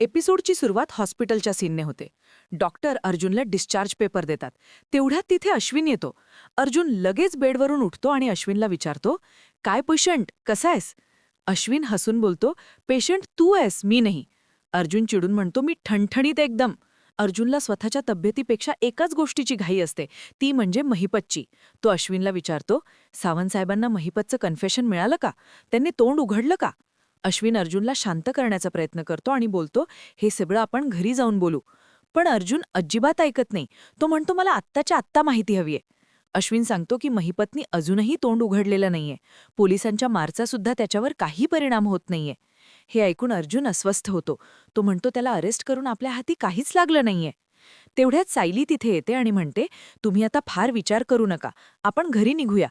एपिसोडची सुरुवात हॉस्पिटलच्या सीनने होते. डॉक्टर अर्जुनला डिस्चार्ज पेपर देतात. तेवढ्यात तिथे अश्विन येतो. अर्जुन लगेच बेडवरून उठतो आणि अश्विनला विचारतो काय पेशंट? कसा आहेस? अश्विन हसून बोलतो पेशंट तू आहेस मी नाही. अर्जुन चिडून म्हणतो मी ठणठणीत एकदम. अर्जुनला स्वतःच्या तब्येतीपेक्षा एकाच गोष्टीची घाई असते ती म्हणजे महिपतची. तो अश्विनला विचारतो सावंतसाहेबांना महिपतचं कन्फेशन मिळालं का? त्यांनी तोंड उघडलं का? अश्विन अर्जुनला शांत करण्याचा प्रयत्न करतो आणि बोलतो हे सगळं आपण घरी जाऊन बोलू. पण अर्जुन अजिबात ऐकत नाही. तो म्हणतो मला आत्ताच्या आत्ता माहिती हवीये. अश्विन सांगतो की महिपत्नी अजूनही तोंड उघडलेलं नाहीये. पोलिसांच्या मारचा सुद्धा त्याच्यावर काही परिणाम होत नाहीये. हे ऐकून अर्जुन अस्वस्थ होतो. तो म्हणतो त्याला अरेस्ट करून आपल्या हाती काहीच लागलं नाहीये. तेवढ्यात सायली तिथे येते आणि म्हणते तुम्ही आता फार विचार करू नका. आपण घरी निघूया.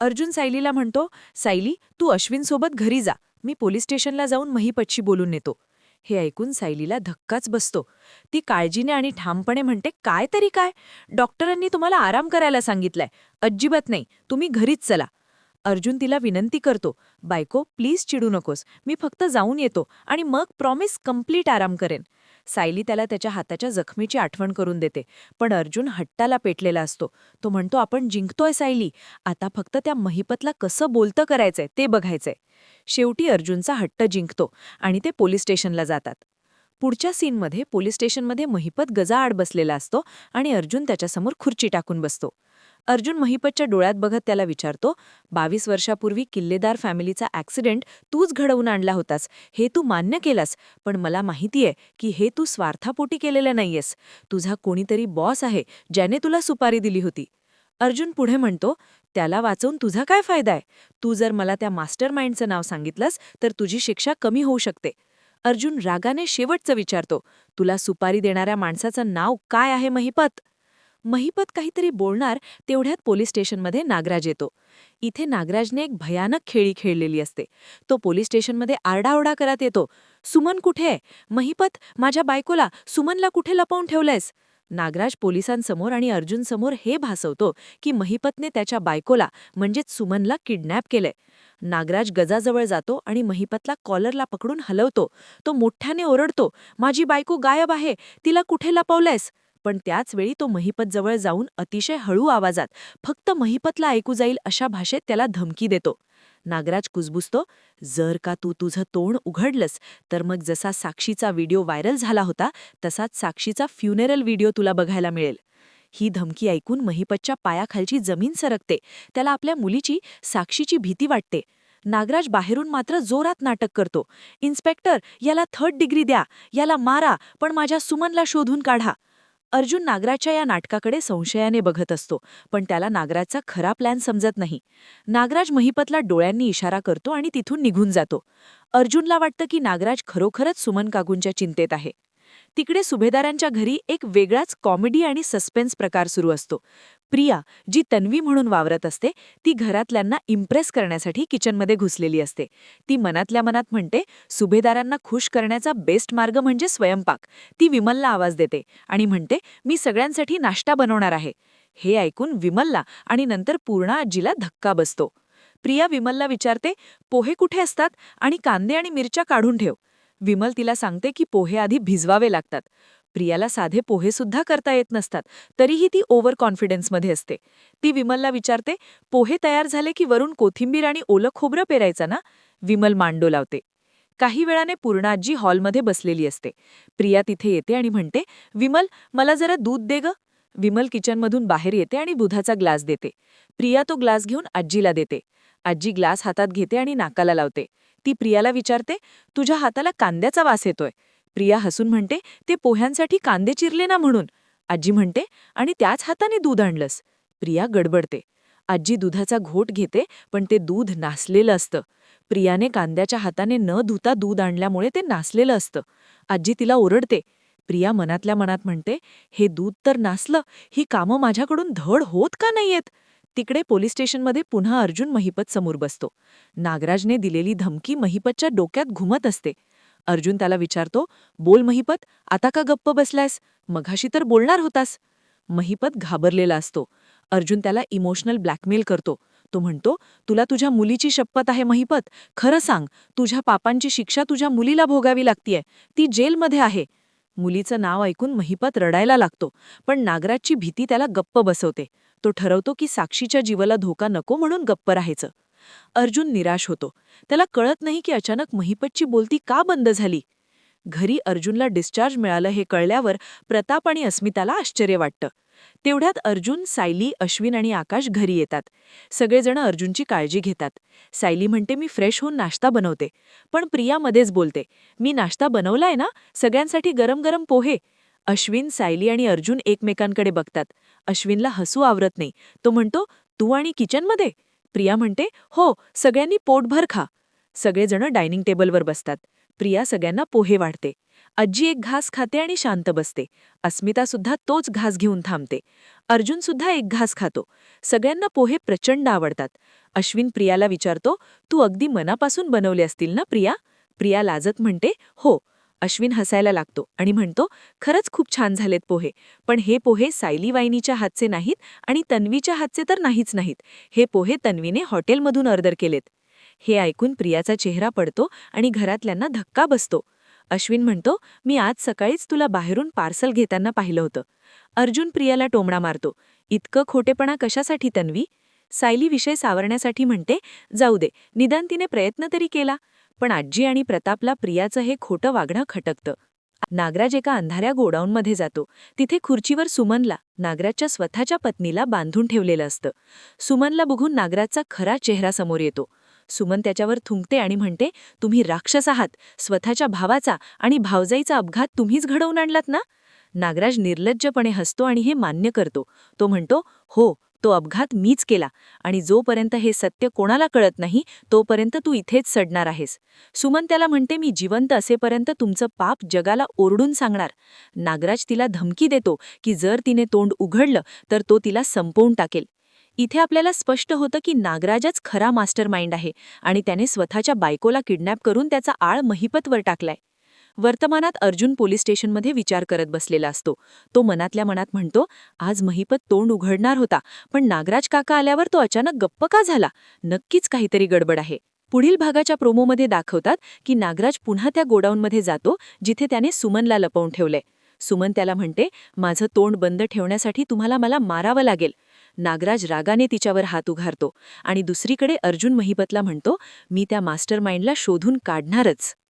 अर्जुन सायलीला म्हणतो सायली तू अश्विनसोबत घरी जा. मी पोलीस स्टेशनला जाऊन महिपतशी बोलून येतो हे ऐकून सायलीला धक्काच बसतो. ती काळजीने आणि ठामपणे म्हणते काय तरी काय? डॉक्टरांनी तुम्हाला आराम करायला सांगितलंय. अजिबात नाही. तुम्ही घरीच चला. अर्जुन तिला विनंती करतो बायको प्लीज चिडू नकोस. मी फक्त जाऊन येतो आणि मग प्रॉमिस कंप्लीट आराम करेन. सायली त्याला त्याच्या हाताच्या जखमीची आठवण करून देते. पण अर्जुन हट्टाला पेटलेला असतो. तो म्हणतो आपण जिंकतोय सायली. आता फक्त त्या महिपतला कसं बोलतं करायचंय ते बघायचंय. शेवटी अर्जुनचा हट्ट जिंकतो आणि ते पोलीस स्टेशनला जातात. पुढच्या सीनमध्ये पोलीस स्टेशनमध्ये महिपत गजाआड बसलेला असतो आणि अर्जुन त्याच्यासमोर खुर्ची टाकून बसतो. अर्जुन महिपतच्या डोळ्यात बघत त्याला विचारतो बावीस वर्षापूर्वी किल्लेदार फॅमिलीचा ॲक्सिडेंट तूच घडवून आणला होतास. हे तू मान्य केलास पण मला माहितीये की हे तू स्वार्थापोटी केलेलं नाहीयेस. तुझा कोणीतरी बॉस आहे ज्याने तुला सुपारी दिली होती. अर्जुन पुढे म्हणतो त्याला वाचवून तुझा काय फायदा आहे? तू जर मला त्या मास्टर माइंडचं नाव सांगितलंस तर तुझी शिक्षा कमी होऊ शकते. अर्जुन रागाने शेवटचं विचारतो तुला सुपारी देणाऱ्या माणसाचं नाव काय आहे महिपत? महिपत काहीतरी बोलणार तेवढ्यात पोलीस स्टेशनमध्ये नागराज येतो. इथे नागराजने एक भयानक खेळी खेळलेली असते. तो पोलीस स्टेशनमध्ये आरडाओरडा करत येतो. सुमन कुठे आहे? महिपत माझ्या बायकोला सुमनला कुठे लपवून ठेवलंयस? नागराज पोलिसांसमोर आणि अर्जुनसमोर हे भासवतो की महिपतने त्याच्या बायकोला म्हणजेच सुमनला किडनॅप केलंय. नागराज गजाजवळ जातो आणि महिपतला कॉलरला पकडून हलवतो. तो मोठ्याने ओरडतो माझी बायको गायब आहे तिला कुठे लपवलंयस? पण त्याच वेळी तो महिपतजवळ जाऊन अतिशय हळू आवाजात फक्त महिपतला ऐकू जाईल अशा भाषेत त्याला धमकी देतो. नागराज कुजबुजतो जर का तू तुझं तोंड उघडलंस तर मग जसा साक्षीचा व्हिडिओ व्हायरल झाला होता तसाच साक्षीचा फ्युनेरल व्हिडिओ तुला बघायला मिळेल. ही धमकी ऐकून महिपतच्या पायाखालची जमीन सरकते. त्याला आपल्या मुलीची साक्षीची भीती वाटते. नागराज बाहेरून मात्र जोरात नाटक करतो. इन्स्पेक्टर याला थर्ड डिग्री द्या. याला मारा पण माझ्या सुमनला शोधून काढा. अर्जुन नागराच्या या नाटकाकडे संशयाने बघत असतो पण त्याला नागराजचा खरा प्लॅन समजत नाही. नागराज महिपतला डोळ्यांनी इशारा करतो आणि तिथून निघून जातो. अर्जुनला वाटतं की नागराज खरोखरच सुमन काकूंच्या चिंतेत आहे. तिकडे सुभेदारांच्या घरी एक वेगळाच कॉमेडी आणि सस्पेन्स प्रकार सुरू असतो. प्रिया जी तन्वी म्हणून वावरत असते ती घरातल्यांना इम्प्रेस करण्यासाठी किचनमध्ये घुसलेली असते. ती मनातल्या मनात म्हणते सुभेदारांना खुश करण्याचा बेस्ट मार्ग म्हणजे स्वयंपाक. ती विमलला आवाज देते आणि म्हणते मी सगळ्यांसाठी नाश्ता बनवणार आहे. हे ऐकून विमलला आणि नंतर पूर्णा आजीला धक्का बसतो. प्रिया विमलला विचारते पोहे कुठे असतात? आणि कांदे आणि मिरच्या काढून ठेव. विमल तिला सांगते की पोहे आधी भिजवावे लागतात. प्रियाला साधे पोहे सुद्धा करता येत नसतात तरीही ती ओव्हर कॉन्फिडन्समध्ये असते. ती विमलला विचारते पोहे तयार झाले की वरून कोथिंबीर आणि ओलं खोबरं पेरायचं ना? विमल मांडो लावते. काही वेळाने पूर्णाजी हॉलमध्ये बसलेली असते. प्रिया तिथे येते आणि म्हणते विमल मला जरा दूध दे ग. विमल किचनमधून बाहेर येते आणि दुधाचा ग्लास देते. प्रिया तो ग्लास घेऊन आजीला देते. आजी ग्लास हातात घेते आणि नाकाला लावते. ती प्रियाला विचारते तुझ्या हाताला कांद्याचा वास येतोय. प्रिया हसून म्हणते ते पोह्यांसाठी कांदे चिरले ना म्हणून. आजी म्हणते आणि त्याच हाताने दूध आणलंस. प्रिया गडबडते. आजी दुधाचा घोट घेते पण ते दूध नासलेलं असतं. प्रियाने कांद्याच्या हाताने न धुता दूध आणल्यामुळे ते नासलेलं असतं. आजी तिला ओरडते. प्रिया मनातल्या मनात म्हणते हे दूध तर नासलं ही कामं माझ्याकडून धड होत का नाहीयेत? तिकडे पोलीस स्टेशनमध्ये पुन्हा अर्जुन महिपत समोर बसतो. नागराजने दिलेली धमकी महिपतच्या डोक्यात घुमत असते. अर्जुन त्याला विचारतो बोल महिपत आता का गप्प बसलायस? मघाशी तर बोलणार होतास. महिपत घाबरलेला असतो. अर्जुन त्याला इमोशनल ब्लॅकमेल करतो. तो म्हणतो तुला तुझ्या मुलीची शपथ आहे महिपत. खरं सांग तुझ्या पापांची शिक्षा तुझ्या मुलीला भोगावी लागतीये. ती जेलमध्ये आहे. मुलीचं नाव ऐकून महिपत रडायला लागतो पण नागराजची भीती त्याला गप्प बसवते. तो ठरवतो की साक्षीच्या जीवाला धोका नको म्हणून गप्प राहायचं. अर्जुन निराश होतो. त्याला कळत नाही की अचानक महिपतची बोलती का बंद झाली? घरी अर्जुनला डिस्चार्ज मिळालं हे कळल्यावर प्रताप आणि अस्मिताला आश्चर्य वाटतं. तेवढ्यात अर्जुन सायली अश्विन आणि आकाश घरी येतात. सगळेजण अर्जुनची काळजी घेतात. सायली म्हणते मी फ्रेश होऊन नाश्ता बनवते. पण प्रिया मध्येच बोलते मी नाश्ता बनवलाय ना? सगळ्यांसाठी गरम गरम पोहे. अश्विन सायली आणि अर्जुन एकमेकांकडे बघतात. अश्विनला हसू आवरत नाही. तो म्हणतो तू आणि किचनमध्ये? प्रिया म्हणते हो सगळ्यांनी पोटभर खा. सगळेजण डायनिंग टेबलवर बसतात. प्रिया सगळ्यांना पोहे वाढते. आजी एक घास खाते आणि शांत बसते. अस्मिता सुद्धा तोच घास घेऊन थांबते. अर्जुन सुद्धा एक घास खातो. सगळ्यांना पोहे प्रचंड आवडतात. अश्विन प्रियाला विचारतो तू अगदी मनापासून बनवले असतील ना प्रिया? प्रिया लाजत म्हणते हो. अश्विन हसायला लागतो आणि म्हणतो खरंच खूप छान झालेत पोहे. पण हे पोहे सायली वाहिनीच्या हातचे नाहीत आणि तन्वीच्या हातचे तर नाहीच नाहीत. हे पोहे तन्वीने हॉटेलमधून ऑर्डर केलेत. हे ऐकून प्रियाचा चेहरा पडतो आणि घरातल्यांना धक्का बसतो. अश्विन म्हणतो मी आज सकाळीच तुला बाहेरून पार्सल घेताना पाहिलं होतं. अर्जुन प्रियाला टोमणा मारतो इतकं खोटेपणा कशासाठी तन्वी? सायली विषय सावरण्यासाठी म्हणते जाऊ दे निदान तिने प्रयत्न तरी केला. पण आजी आणि प्रतापला प्रियाचं हे खोटं वागणं खटकतं. नागराज एका अंधाऱ्या गोडाऊनमध्ये जातो. तिथे खुर्चीवर सुमनला नागराजच्या स्वतःच्या पत्नीला बांधून ठेवलेलं असतं. सुमनला बघून नागराजचा खरा चेहरा समोर येतो. सुमन त्याच्यावर थुंकते आणि म्हणते तुम्ही राक्षस आहात. स्वतःच्या भावाचा आणि भावजाईचा अपघात तुम्हीच घडवून आणलात ना? नागराज निर्लज्जपणे हसतो आणि हे मान्य करतो. तो म्हणतो हो तो अपघात मीच केला आणि जोपर्यंत हे सत्य कोणाला कळत नाही तोपर्यंत तू इथेच सडणार आहेस. सुमन त्याला म्हणते मी जिवंत असेपर्यंत तुमचं पाप जगाला ओरडून सांगणार. नागराज तिला धमकी देतो की जर तिने तोंड उघडलं तर तो तिला संपवून टाकेल. इथे आपल्याला स्पष्ट होतं की नागराजच खरा मास्टर माइंड आहे आणि त्याने स्वतःच्या बायकोला किडनॅप करून त्याचा आळ महिपतवर टाकलाय. वर्तमानात अर्जुन पोलीस स्टेशनमध्ये विचार करत बसलेला असतो. तो मनातल्या मनात म्हणतो आज महिपत तोंड उघडणार होता पण नागराज काका आल्यावर तो अचानक गप्प का झाला? नक्कीच काहीतरी गडबड आहे. पुढील भागाच्या प्रोमोमध्ये दाखवतात की नागराज पुन्हा त्या गोडाऊनमध्ये जातो जिथे त्याने सुमनला लपवून ठेवलंय. सुमन त्याला म्हणते माझं तोंड बंद ठेवण्यासाठी तुम्हाला मला मारावं लागेल. नागराज रागाने तिच्यावर हात उघारतो आणि दुसरीकडे अर्जुन महिपतला म्हणतो मी त्या मास्टर माइंडला शोधून काढणारच.